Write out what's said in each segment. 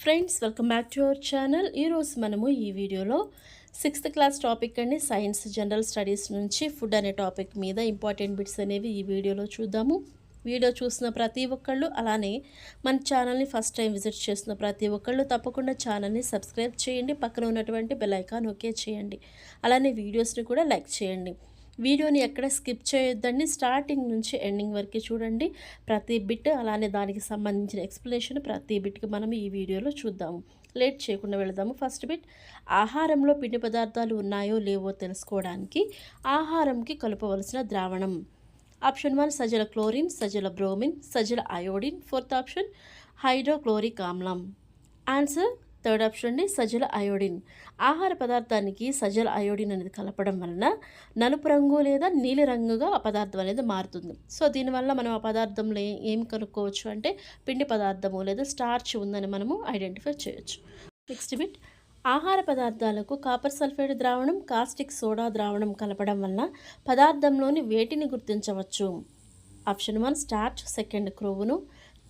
Friends welcome back to our channel ఈరోజు మనము ఈ వీడియోలో సిక్స్త్ క్లాస్ టాపిక్ అండి సైన్స్ జనరల్ స్టడీస్ నుంచి ఫుడ్ అనే టాపిక్ మీద ఇంపార్టెంట్ బిట్స్ అనేవి ఈ వీడియోలో చూద్దాము. వీడియో చూసిన ప్రతి ఒక్కళ్ళు అలానే మన ఛానల్ని ఫస్ట్ టైం విజిట్ చేసిన ప్రతి ఒక్కళ్ళు తప్పకుండా ఛానల్ని సబ్స్క్రైబ్ చేయండి. పక్కన ఉన్నటువంటి బెల్ ఐకాన్ ఓకే చేయండి. అలానే వీడియోస్ని కూడా లైక్ చేయండి. వీడియోని ఎక్కడ స్కిప్ చేయొద్దండి. స్టార్టింగ్ నుంచి ఎండింగ్ వరకు చూడండి. ప్రతి బిట్ అలానే దానికి సంబంధించిన ఎక్స్ప్లెనేషన్ ప్రతి బిట్కి మనం ఈ వీడియోలో చూద్దాము. లేట్ చేయకుండా వెళదాము. ఫస్ట్ బిట్ ఆహారంలో పిండి పదార్థాలు ఉన్నాయో లేవో తెలుసుకోవడానికి ఆహారంకి కలపవలసిన ద్రావణం. ఆప్షన్ వన్ సజల క్లోరిన్ సజల బ్రోమిన్ సజల అయోడిన్. ఫోర్త్ ఆప్షన్ హైడ్రోక్లోరిక్ ఆమ్లం. ఆన్సర్ థర్డ్ ఆప్షన్ అండి సజల అయోడిన్. ఆహార పదార్థానికి సజల అయోడిన్ అనేది కలపడం వలన నలుపు రంగు లేదా నీలిరంగుగా ఆ పదార్థం అనేది మారుతుంది. సో దీనివల్ల మనం ఆ పదార్థంలో ఏం కనుక్కోవచ్చు అంటే పిండి పదార్థము లేదా స్టార్చ్ ఉందని మనము ఐడెంటిఫై చేయొచ్చు. Next bit. ఆహార పదార్థాలకు కాపర్ సల్ఫేట్ ద్రావణం కాస్టిక్ సోడా ద్రావణం కలపడం వలన పదార్థంలోని వేటిని గుర్తించవచ్చు? ఆప్షన్ వన్ స్టార్చ్ సెకండ్ క్రోవును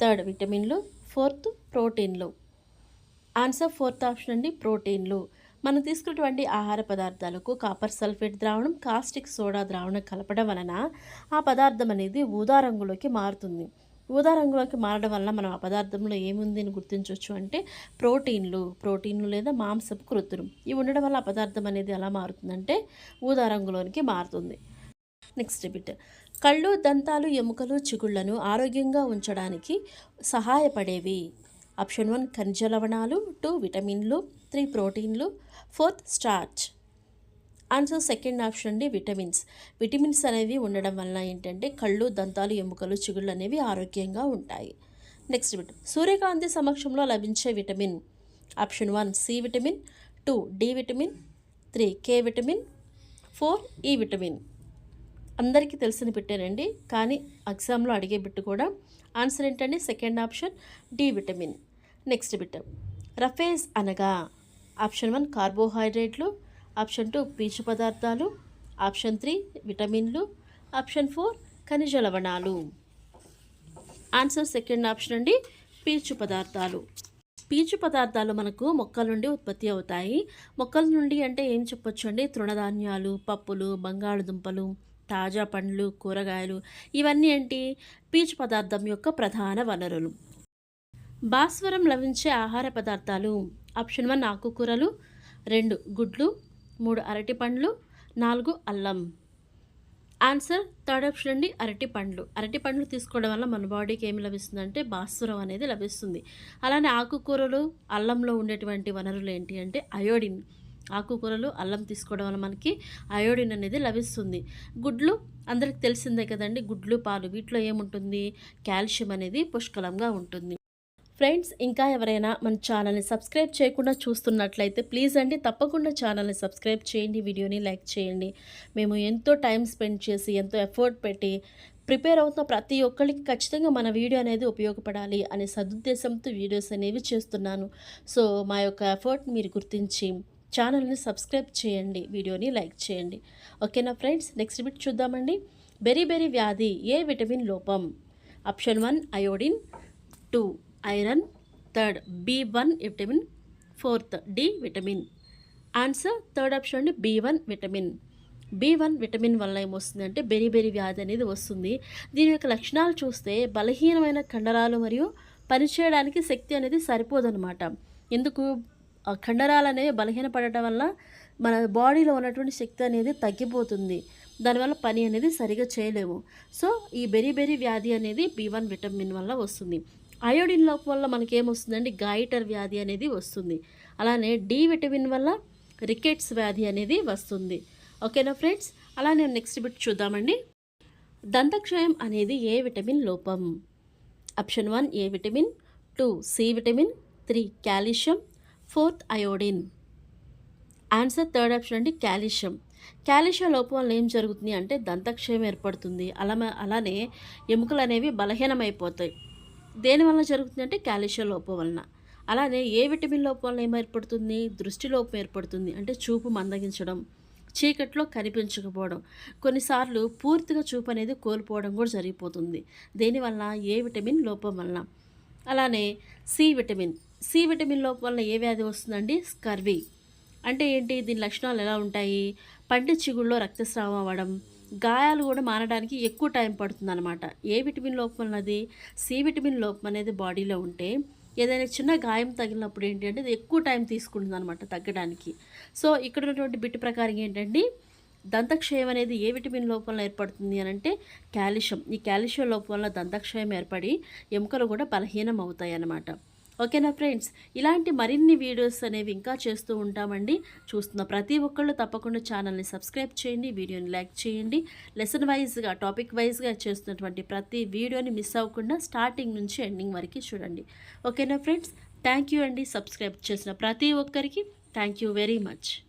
థర్డ్ విటమిన్లు ఫోర్త్ ప్రోటీన్లు. ఆన్సర్ ఫోర్త్ ఆప్షన్ అండి ప్రోటీన్లు. మనం తీసుకున్నటువంటి ఆహార పదార్థాలకు కాపర్ సల్ఫేట్ ద్రావణం కాస్టిక్ సోడా ద్రావణం కలపడం వలన ఆ పదార్థం అనేది ఊదా రంగులోకి మారుతుంది. ఊదా రంగులోకి మారడం వల్ల మనం ఆ పదార్థంలో ఏముంది అని గుర్తించవచ్చు అంటే ప్రోటీన్లు ప్రోటీన్లు లేదా మాంసపు కృత్రులు ఇవి ఉండడం వల్ల ఆ పదార్థం అనేది ఎలా మారుతుందంటే ఊదా రంగులోనికి మారుతుంది. Next bit. కళ్ళు దంతాలు ఎముకలు చిగుళ్ళను ఆరోగ్యంగా ఉంచడానికి సహాయపడేవి. ఆప్షన్ వన్ ఖనిజ లవణాలు టూ విటమిన్లు త్రీ ప్రోటీన్లు fourth starch. Answer second option అండి విటమిన్స్. విటమిన్స్ అనేవి ఉండడం వలన ఏంటంటే కళ్ళు దంతాలు ఎముకలు చిగుళ్ళు అనేవి ఆరోగ్యంగా ఉంటాయి. నెక్స్ట్ బిట్ సూర్యకాంతి సమక్షంలో లభించే vitamin. Option one C vitamin two D vitamin three K vitamin four E vitamin. అందరికీ తెలిసిన పెట్టానండి కానీ ఎగ్జామ్లో అడిగే బిట్టు కూడా ఆన్సర్ ఏంటండి second option D vitamin. Next bit roughage అనగా ఆప్షన్ వన్ కార్బోహైడ్రేట్లు ఆప్షన్ టూ పీచు పదార్థాలు ఆప్షన్ త్రీ విటమిన్లు ఆప్షన్ ఫోర్ ఖనిజ లవణాలు. ఆన్సర్ సెకండ్ ఆప్షన్ అండి పీచు పదార్థాలు. పీచు పదార్థాలు మనకు మొక్కల నుండి ఉత్పత్తి అవుతాయి. మొక్కల నుండి అంటే ఏం చెప్పొచ్చు అండి? తృణధాన్యాలు పప్పులు బంగాళదుంపలు తాజా పండ్లు కూరగాయలు. ఇవన్నీ ఏంటి? పీచు పదార్థం యొక్క ప్రధాన వనరులు. భాస్వరం లభించే ఆహార పదార్థాలు ఆప్షన్ వన్ ఆకుకూరలు రెండు గుడ్లు మూడు అరటి పండ్లు నాలుగు అల్లం. ఆన్సర్ థర్డ్ ఆప్షన్ అండి అరటి పండ్లు. అరటి పండ్లు తీసుకోవడం వల్ల మన బాడీకి ఏమి లభిస్తుందంటే భాస్వరం అనేది లభిస్తుంది. అలానే ఆకుకూరలు అల్లంలో ఉండేటువంటి వనరులు ఏంటి అంటే అయోడిన్. ఆకుకూరలు అల్లం తీసుకోవడం వల్ల మనకి అయోడిన్ అనేది లభిస్తుంది. గుడ్లు అందరికి తెలిసిందే కదండి గుడ్లు పాలు వీటిలో ఏముంటుంది? కాల్షియం అనేది పుష్కలంగా ఉంటుంది. ఫ్రెండ్స్ ఇంకా ఎవరైనా మన ఛానల్ని సబ్స్క్రైబ్ చేయకుండా చూస్తున్నట్లయితే ప్లీజ్ అండి తప్పకుండా ఛానల్ని సబ్స్క్రైబ్ చేయండి వీడియోని లైక్ చేయండి. మేము ఎంతో టైం స్పెండ్ చేసి ఎంతో ఎఫర్ట్ పెట్టి ప్రిపేర్ అవుతున్న ప్రతి ఒక్కరికి ఖచ్చితంగా మన వీడియో అనేది ఉపయోగపడాలి అనే సదుద్దేశంతో వీడియోస్ అనేవి చేస్తున్నాను. సో మా యొక్క ఎఫర్ట్ మీరు గుర్తించి ఛానల్ని సబ్స్క్రైబ్ చేయండి వీడియోని లైక్ చేయండి. ఓకేనా ఫ్రెండ్స్? నెక్స్ట్ బిట్ చూద్దామండి. బెరీ బెరీ వ్యాధి ఏ విటమిన్ లోపం? Option one iodine. Two iron third B one vitamin fourth D vitamin. Answer third option అండి B one vitamin. B one vitamin వల్ల ఏమొస్తుందంటే బెరిబెరి బెరీ వ్యాధి అనేది వస్తుంది. దీని యొక్క లక్షణాలు చూస్తే బలహీనమైన కండరాలు మరియు పనిచేయడానికి శక్తి అనేది సరిపోదన్నమాట. ఎందుకు? కండరాలు అనేవి బలహీనపడటం వల్ల మన బాడీలో ఉన్నటువంటి శక్తి అనేది తగ్గిపోతుంది. దానివల్ల పని అనేది సరిగా చేయలేము. సో ఈ బెరీ బెరీ వ్యాధి అనేది బి వన్ విటమిన్ వల్ల వస్తుంది. అయోడిన్ లోపం వల్ల మనకి ఏమొస్తుందండి గాయిటర్ వ్యాధి అనేది వస్తుంది. అలానే డి విటమిన్ వల్ల రికెట్స్ వ్యాధి అనేది వస్తుంది. ఓకేనా ఫ్రెండ్స్? అలానే నెక్స్ట్ బిట్ చూద్దామండి. దంతక్షయం అనేది ఏ విటమిన్ లోపం? Option one A vitamin two C vitamin three calcium fourth iodine. Answer third option అండి కాల్షియం. క్యాల్షియం లోపం వల్ల ఏం జరుగుతుంది అంటే దంతక్షయం ఏర్పడుతుంది. అలా అలానే ఎముకలు అనేవి బలహీనమైపోతాయి. దేనివల్ల జరుగుతుందంటే క్యాల్షియం కాల్షియం లోపం వలన. అలానే ఏ విటమిన్ లోపం వలన ఏం ఏర్పడుతుంది? దృష్టి లోపం ఏర్పడుతుంది. అంటే చూపు మందగించడం చీకట్లో కనిపించకపోవడం. కొన్నిసార్లు పూర్తిగా చూపు అనేది కోల్పోవడం కూడా జరిగిపోతుంది. దేనివల్ల ఏ విటమిన్ లోపం వలన. అలానే సి విటమిన్. సి విటమిన్ లోపం వల్ల ఏ వ్యాధి వస్తుందండి? స్కర్వీ. అంటే ఏంటి? దీని లక్షణాలు ఎలా ఉంటాయి? పంటి చిగుళ్ళలో రక్తస్రావం అవ్వడం గాయాలు కూడా మారడానికి ఎక్కువ టైం పడుతుందన్నమాట. ఏ విటమిన్ లోపం అన్నది సి విటమిన్ లోపం అనేది బాడీలో ఉంటే ఏదైనా చిన్న గాయం తగిలినప్పుడు ఏంటంటే అది ఎక్కువ టైం తీసుకుంటుంది అనమాట తగ్గడానికి. సో ఇక్కడ ఉన్నటువంటి బిట్ ప్రకారం ఏంటంటే దంతక్షయం అనేది ఏ విటమిన్ లోపంలో ఏర్పడుతుంది అని అంటే కాల్షియం. ఈ కాల్షియం లోపం వల్ల దంతక్షయం ఏర్పడి ఎముకలు కూడా బలహీనం అవుతాయి అన్నమాట ఓకేనా ఫ్రెండ్స్? ఇలాంటి మరిన్ని వీడియోస్ అనేవి ఇంకా చేస్తూ ఉంటామండి. చూస్తున్న ప్రతి ఒక్కళ్ళు తప్పకుండా ఛానల్ని సబ్స్క్రైబ్ చేయండి వీడియోని లైక్ చేయండి. లెసన్ వైజ్గా టాపిక్ వైజ్గా చేస్తున్నటువంటి ప్రతి వీడియోని మిస్ అవ్వకుండా స్టార్టింగ్ నుంచి ఎండింగ్ వరకు చూడండి. ఓకేనా ఫ్రెండ్స్? థ్యాంక్ యూ అండి. సబ్స్క్రైబ్ చేసిన ప్రతి ఒక్కరికి థ్యాంక్ యూ వెరీ మచ్.